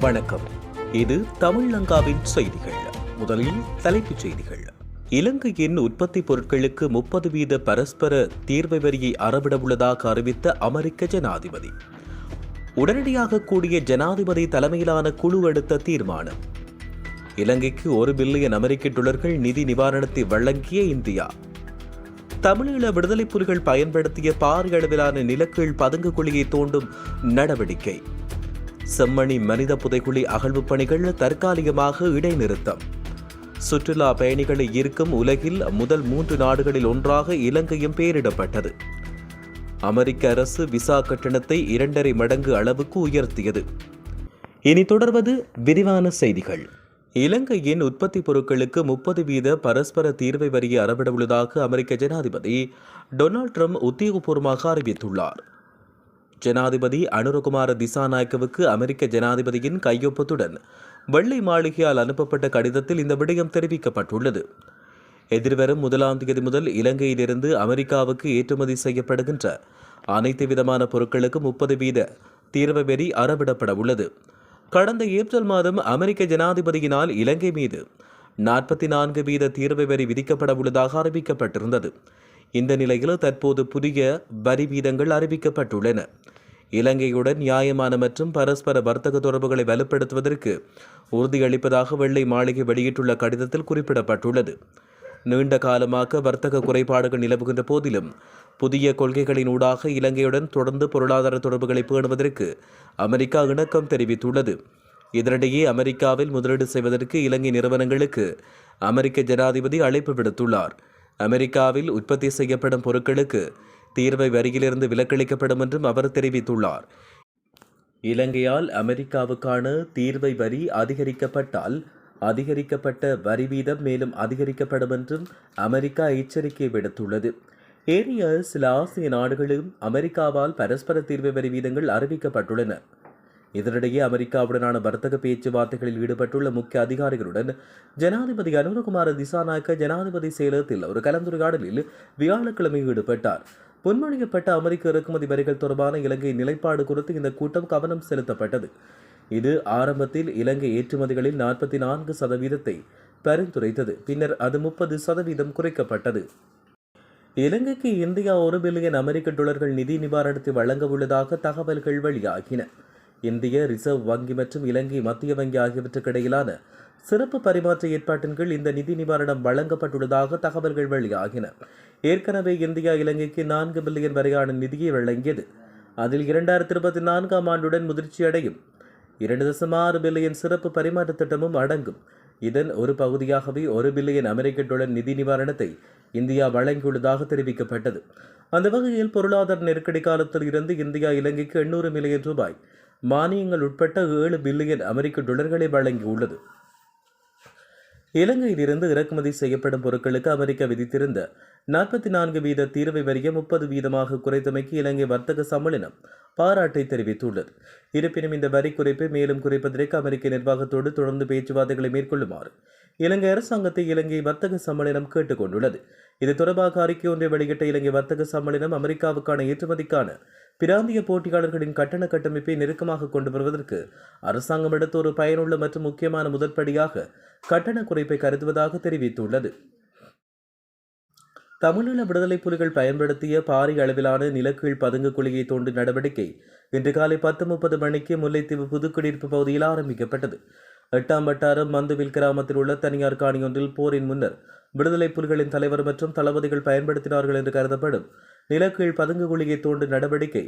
வணக்கம். இது தமிழ்லங்காவின் செய்திகள். முதலில் தலைப்புச் செய்திகள். இலங்கையின் உற்பத்தி பொருட்களுக்கு முப்பது வீத பரஸ்பர தீர்வை வரியை அறவிட உள்ளதாக அறிவித்த அமெரிக்க ஜனாதிபதி. உடனடியாக கூடிய ஜனாதிபதி தலைமையிலான குழு எடுத்த தீர்மானம். இலங்கைக்கு ஒரு பில்லியன் அமெரிக்க டாலர்கள் நிதி நிவாரணத்தை வழங்கிய இந்தியா. தமிழீழ விடுதலை புலிகள் பயன்படுத்திய பாரிய அளவிலான நிலக்கீழ் பதுங்கு குழியை தோண்டும் நடவடிக்கை. செம்மணி மனித புதைக்குழி அகழ்வு பணிகள் தற்காலிகமாக இடைநிறுத்தம். சுற்றுலா பயணிகளை ஈர்க்கும் உலகில் முதல் மூன்று நாடுகளில் ஒன்றாக இலங்கையும் பெயரிடப்பட்டது. அமெரிக்க அரசு விசா கட்டணத்தை இரண்டரை மடங்கு அளவுக்கு உயர்த்தியது. இனி தொடர்வது விரிவான செய்திகள். இலங்கையின் உற்பத்தி பொருட்களுக்கு முப்பது வீத பரஸ்பர தீர்வை வரியை அறவிட உள்ளதாக அமெரிக்க ஜனாதிபதி டொனால்ட் ட்ரம்ப் உத்தியோகபூர்வமாக அறிவித்துள்ளார். ஜனாதிபதி அனுரகுமார திசாநாயக்கவுக்கு அமெரிக்க ஜனாதிபதியின் கையொப்பத்துடன் வெள்ளை மாளிகையால் அனுப்பப்பட்ட கடிதத்தில் இந்த விடயம் தெரிவிக்கப்பட்டுள்ளது. எதிர்வரும் முதலாம் தேதி முதல் இலங்கையிலிருந்து அமெரிக்காவுக்கு ஏற்றுமதி செய்யப்படுகின்ற அனைத்து விதமான பொருட்களுக்கு முப்பது வீத தீர்வு வெறி அறவிடப்பட உள்ளது. கடந்த ஏப்ரல் மாதம் அமெரிக்க ஜனாதிபதியினால் இலங்கை மீது நாற்பத்தி நான்கு வீத தீர்வு வரி விதிக்கப்பட உள்ளதாக அறிவிக்கப்பட்டிருந்தது. இந்த நிலையில் தற்போது புதிய வரி வீதங்கள் அறிவிக்கப்பட்டுள்ளன. இலங்கையுடன் நியாயமான மற்றும் பரஸ்பர வர்த்தக தொடர்புகளை வலுப்படுத்துவதற்கு உறுதியளிப்பதாக வெள்ளை மாளிகை வெளியிட்டுள்ள கடிதத்தில் குறிப்பிடப்பட்டுள்ளது. நீண்ட காலமாக வர்த்தக குறைபாடுகள் நிலவுகின்ற போதிலும் புதிய கொள்கைகளின் ஊடாக இலங்கையுடன் தொடர்ந்து பொருளாதார தொடர்புகளை பேணுவதற்கு அமெரிக்கா இணக்கம் தெரிவித்துள்ளது. இதனிடையே அமெரிக்காவில் முதலீடு செய்வதற்கு இலங்கை நிறுவனங்களுக்கு அமெரிக்க ஜனாதிபதி அழைப்பு விடுத்துள்ளார். அமெரிக்காவில் உற்பத்தி செய்யப்படும் பொருட்களுக்கு தீர்வை வரியிலிருந்து விலக்களிக்கப்படும் என்றும் அவர் தெரிவித்துள்ளார். இலங்கையால் அமெரிக்காவுக்கான தீர்வை வரி அதிகரிக்கப்பட்டால் அதிகரிக்கப்பட்ட வரி வீதம் மேலும் அதிகரிக்கப்படும் என்றும் அமெரிக்கா எச்சரிக்கை விடுத்துள்ளது. ஏனைய சில ஆசிய நாடுகளும் அமெரிக்காவால் பரஸ்பர தீர்வு வரி வீதங்கள் அறிவிக்கப்பட்டுள்ளன. இதனிடையே அமெரிக்காவுடனான வர்த்தக பேச்சுவார்த்தைகளில் ஈடுபட்டுள்ள முக்கிய அதிகாரிகளுடன் ஜனாதிபதி அனுரகுமார திசாநாயக்க ஜனாதிபதி செயலகத்தில் ஒரு கலந்துரையாடலில் வியாழக்கிழமை ஈடுபட்டார். முன்மொழியப்பட்ட அமெரிக்க இறக்குமதி வரிகள் தொடர்பான இலங்கை நிலைப்பாடு குறித்து இந்த கூட்டம் கவனம் செலுத்தப்பட்டது. இது ஆரம்பத்தில் இலங்கை ஏற்றுமதிகளில் நாற்பத்தி நான்கு சதவீதத்தை பரிந்துரைத்தது. பின்னர் அது முப்பது சதவீதம் குறைக்கப்பட்டது. இலங்கைக்கு இந்தியா ஒரு பில்லியன் அமெரிக்க டாலர்கள் நிதி நிவாரணத்தை வழங்க உள்ளதாக தகவல்கள் வெளியாகின. இந்திய ரிசர்வ் வங்கி மற்றும் இலங்கை மத்திய வங்கி ஆகியவற்றுக்கு இடையிலான சிறப்பு பரிமாற்ற ஏற்பாட்டின் கீழ் இந்த நிதி நிவாரணம் வழங்கப்பட்டுள்ளதாக தகவல்கள் வெளியாகின. ஏற்கனவே இந்தியா இலங்கைக்கு நான்கு பில்லியன் வரையான நிதியை வழங்கியது. அதில் இரண்டாயிரத்தி இருபத்தி நான்காம் ஆண்டுடன் முதிர்ச்சியடையும். இரண்டு தசம் ஆறு பில்லியன் சிறப்பு பரிமாற்ற திட்டமும் அடங்கும். இதன் ஒரு பகுதியாகவே ஒரு பில்லியன் அமெரிக்க டாலர் நிதி நிவாரணத்தை இந்தியா வழங்கியுள்ளதாக தெரிவிக்கப்பட்டது. அந்த வகையில் பொருளாதார நெருக்கடி காலத்தில் இருந்து இந்தியா இலங்கைக்கு எண்ணூறு மில்லியன் ரூபாய் மானியங்கள் உட்பட்ட ஏழு பில்லியன் அமெரிக்க டொலர்களை வழங்கியுள்ளது. இலங்கையிலிருந்து இறக்குமதி செய்யப்படும் பொருட்களுக்கு அமெரிக்கா விதித்திருந்த நாற்பத்தி நான்கு வீத தீர்வை வரியை முப்பது வீதமாக குறைத்தமைக்கு இலங்கை வர்த்தக சம்மேளனம் பாராட்டை தெரிவித்துள்ளது. இருப்பினும் இந்த வரி குறைப்பை மேலும் குறைப்பதற்கு அமெரிக்க நிர்வாகத்தோடு தொடர்ந்து பேச்சுவார்த்தைகளை மேற்கொள்ளுமாறு இலங்கை அரசாங்கத்தை இலங்கை வர்த்தக சம்மேளனம் கேட்டுக்கொண்டுள்ளது. இது தொடர்பாக அறிக்கை ஒன்றை வெளியிட்ட இலங்கை வர்த்தக சம்மேளனம் அமெரிக்காவுக்கான ஏற்றுமதிக்கான பிராந்திய போட்டியாளர்களின் கட்டண கட்டமைப்பை நெருக்கமாக கொண்டு வருவதற்கு அரசாங்கம் எடுத்த ஒரு பயனுள்ள மற்றும் முக்கியமான முதற்படியாக கட்டண குறைப்பை கருதுவதாக தெரிவித்துள்ளது. தமிழீழ விடுதலை புலிகள் பயன்படுத்திய பாரிய அளவிலான நிலக்கீழ் பதுங்கு குழியை தோண்டும் நடவடிக்கை இன்று காலை பத்து முப்பது மணிக்கு முல்லைத்தீவு புதுக்குடியிருப்பு பகுதியில் ஆரம்பிக்கப்பட்டது. எட்டாம் வட்டாரம் மந்துவில் கிராமத்தில் உள்ள தனியார் காணியொன்றில் போரின் முன்னர் விடுதலை புலிகளின் தலைவர் மற்றும் தளபதிகள் பயன்படுத்தினார்கள் என்று கருதப்படும் நிலக்கீழ் பதுங்கு குழியை தோண்டும் நடவடிக்கை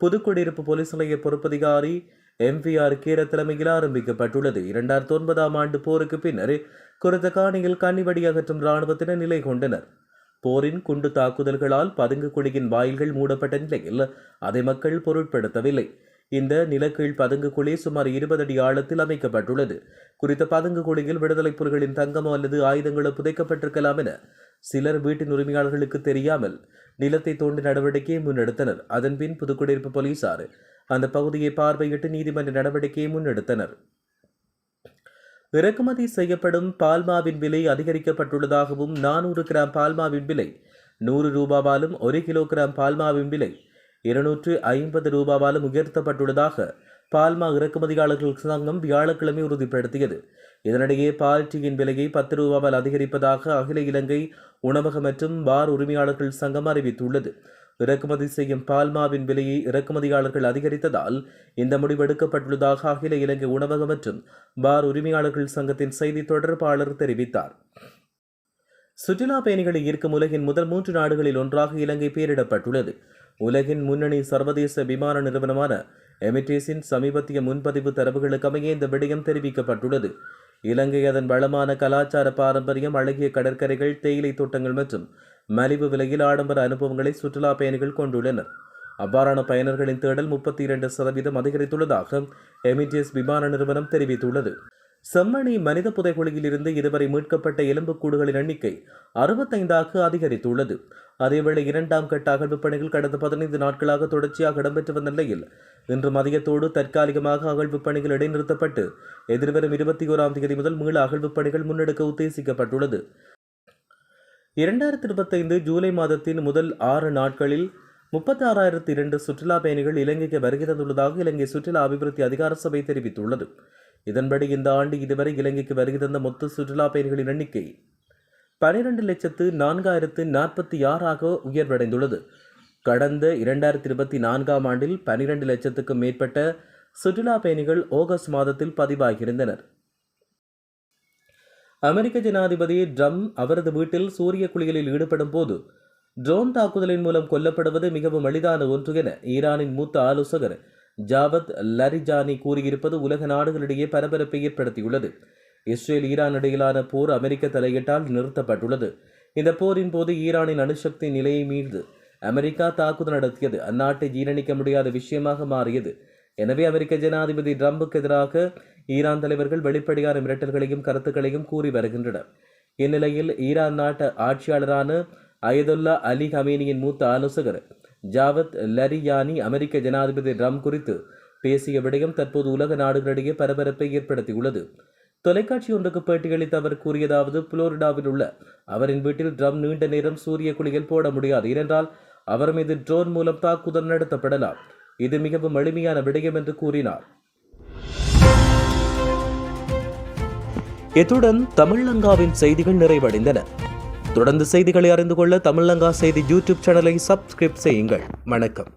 புதுக்குடியிருப்பு போலீஸ் நிலைய பொறுப்பதிகாரி எம்விஆர் கீர தலைமையில் ஆரம்பிக்கப்பட்டுள்ளது. இரண்டாயிரத்தி ஒன்பதாம் ஆண்டு போருக்கு பின்னர் குறித்த காணியில் கன்னிவடி அகற்றும் இராணுவத்தினர் நிலை கொண்டனர். போரின் குண்டு தாக்குதல்களால் பதுங்கு குழியின் வாயில்கள் மூடப்பட்ட நிலையில் அதை மக்கள் பொருட்படுத்தவில்லை. இந்த நிலக்கீழ் பதுங்கு குழி சுமார் இருபது அடி ஆழத்தில் அமைக்கப்பட்டுள்ளது. குறித்த பதுங்கு குழியில் விடுதலை புலிகளின் தங்கமோ அல்லது ஆயுதங்களோ புதைக்கப்பட்டிருக்கலாம் என சிலர் வீட்டின் உரிமையாளர்களுக்கு தெரியாமல் நிலத்தை தோண்டி நடவடிக்கையை முன்னெடுத்தனர். அதன்பின் புதுக்குடியிருப்பு போலீசார் அந்த பகுதியை பார்வையிட்டு நீதிமன்ற நடவடிக்கையை முன்னெடுத்தனர். இறக்குமதி செய்யப்படும் பால்மாவின் விலை அதிகரிக்கப்பட்டுள்ளதாகவும் நானூறு கிராம் பால்மாவின் விலை நூறு ரூபாவாலும் ஒரு கிலோ கிராம் பால்மாவின் விலை இருநூற்று ஐம்பது ரூபாவாலும் உயர்த்தப்பட்டுள்ளதாக பால்மா இறக்குமதியாளர்கள் சங்கம் வியாழக்கிழமை உறுதிப்படுத்தியது. இதனிடையே பால் டீயின் விலையை பத்து ரூபாவால் அதிகரிப்பதாக அகில இலங்கை உணவக மற்றும் பார் உரிமையாளர்கள் சங்கம் அறிவித்துள்ளது. இறக்குமதி செய்யும் பால்மாவின் விலையை இறக்குமதியாளர்கள் அதிகரித்ததால் இந்த முடிவு எடுக்கப்பட்டுள்ளதாக அகில இலங்கை உணவக மற்றும் பார் உரிமையாளர்கள் சங்கத்தின் செய்தி தொடர்பாளர் தெரிவித்தார். சுற்றுலா பயணிகளை ஈர்க்கும் உலகின் முதல் மூன்று நாடுகளில் ஒன்றாக இலங்கை பெயரிடப்பட்டுள்ளது உலகின் முன்னணி சர்வதேச விமான நிறுவனமான எமிட்டேஸின் சமீபத்திய முன்பதிவு தரவுகளுக்கமைய இந்த விடயம் தெரிவிக்கப்பட்டுள்ளது. இலங்கை அதன் வளமான கலாச்சார பாரம்பரியம் அழகிய கடற்கரைகள் தேயிலை தோட்டங்கள் மற்றும் மலிவு விலையில் ஆடம்பர அனுபவங்களை சுற்றுலா பயணிகள் கொண்டுள்ளனர். அவ்வாறான பயனர்களின் தேடல் முப்பத்தி இரண்டு சதவீதம் அதிகரித்துள்ளதாக எமிட்டேஸ் விமான நிறுவனம் தெரிவித்துள்ளது. செம்மணி மனித புதைகுழியிலிருந்து இதுவரை மீட்கப்பட்ட எலும்புக்கூடுகளின் எண்ணிக்கை அறுபத்தைந்தாக அதிகரித்துள்ளது. அதேவேளை இரண்டாம் கட்ட அகழ்வு பணிகள் கடந்த பதினைந்து நாட்களாக தொடர்ச்சியாக இடம்பெற்று வந்த நிலையில் இன்று மதியத்தோடு தற்காலிகமாக அகழ்வு பணிகள் இடைநிறுத்தப்பட்டு எதிர்வரும் இருபத்தி ஓராம் தேதி முதல் மீள அகழ்வு பணிகள் முன்னெடுக்க உத்தேசிக்கப்பட்டுள்ளது. இரண்டாயிரத்தி இருபத்தைந்து ஜூலை மாதத்தின் முதல் ஆறு நாட்களில் முப்பத்தாறாயிரத்தி இரண்டு சுற்றுலா பயணிகள் இலங்கைக்கு வருகை தந்துள்ளதாக இலங்கை சுற்றுலா அபிவிருத்தி அதிகார சபை தெரிவித்துள்ளது. இதன்படி இந்த ஆண்டு இதுவரை இலங்கைக்கு வருகை தந்த மொத்த சுற்றுலா பயணிகளின் எண்ணிக்கை பனிரெண்டு லட்சத்து நான்காயிரத்து நாற்பத்தி ஆறாக உயர்வடைந்துள்ளது. கடந்த இரண்டாயிரத்தி இருபத்தி நான்காம் ஆண்டில் பனிரெண்டு லட்சத்துக்கும் மேற்பட்ட சுற்றுலா பயணிகள் ஆகஸ்ட் மாதத்தில் பதிவாகியிருந்தனர். அமெரிக்க ஜனாதிபதி ட்ரம் அவரது வீட்டில் சூரிய குளியலில் ஈடுபடும் போது ட்ரோன் தாக்குதலின் மூலம் கொல்லப்படுவது மிகவும் எளிதான ஒன்று என ஈரானின் மூத்த ஆலோசகர் ஜாவத் லரிஜானி கூறியிருப்பது உலக நாடுகளிடையே பரபரப்பை ஏற்படுத்தியுள்ளது. இஸ்ரேல் ஈரான் இடையிலான போர் அமெரிக்க தலையிட்டால் நிறுத்தப்பட்டுள்ளது. இந்த போரின் போது ஈரானின் அணுசக்தி நிலையை மீது அமெரிக்கா தாக்குதல் நடத்தியது. அந்நாட்டை ஜீரணிக்க முடியாத விஷயமாக மாறியது. எனவே அமெரிக்க ஜனாதிபதி ட்ரம்புக்கு எதிராக ஈரான் தலைவர்கள் வெளிப்படையான மிரட்டல்களையும் கருத்துக்களையும் கூறி வருகின்றனர். இந்நிலையில் ஈரான் நாட்டு ஆட்சியாளரான அயதுல்லா அலி ஹமீனியின் மூத்த ஆலோசகர் ஜாவத் லரியானி அமெரிக்க ஜனாதிபதி ட்ரம்ப் குறித்து பேசிய விடயம் தற்போது உலக நாடுகளிடையே பரபரப்பை ஏற்படுத்தியுள்ளது. தொலைக்காட்சி ஒன்றுக்கு பேட்டியளித்த அவர் கூறியதாவது புளோரிடாவில் உள்ள அவரின் வீட்டில் ட்ரம் நீண்ட நேரம் சூரிய குளியல் போட முடியாது. ஏனென்றால் அவர் மீது ட்ரோன் மூலம் தாக்குதல் நடத்தப்படலாம். இது மிகவும் எளிமையான விடயம் என்று கூறினார். இத்துடன் தமிழங்காவின் செய்திகள் நிறைவடைந்தன. தொடர்ந்து செய்திகளை அறிந்து கொள்ள தமிழங்கா செய்தி யூடியூப் சேனலை சப்ஸ்கிரைப் செய்யுங்கள். வணக்கம்.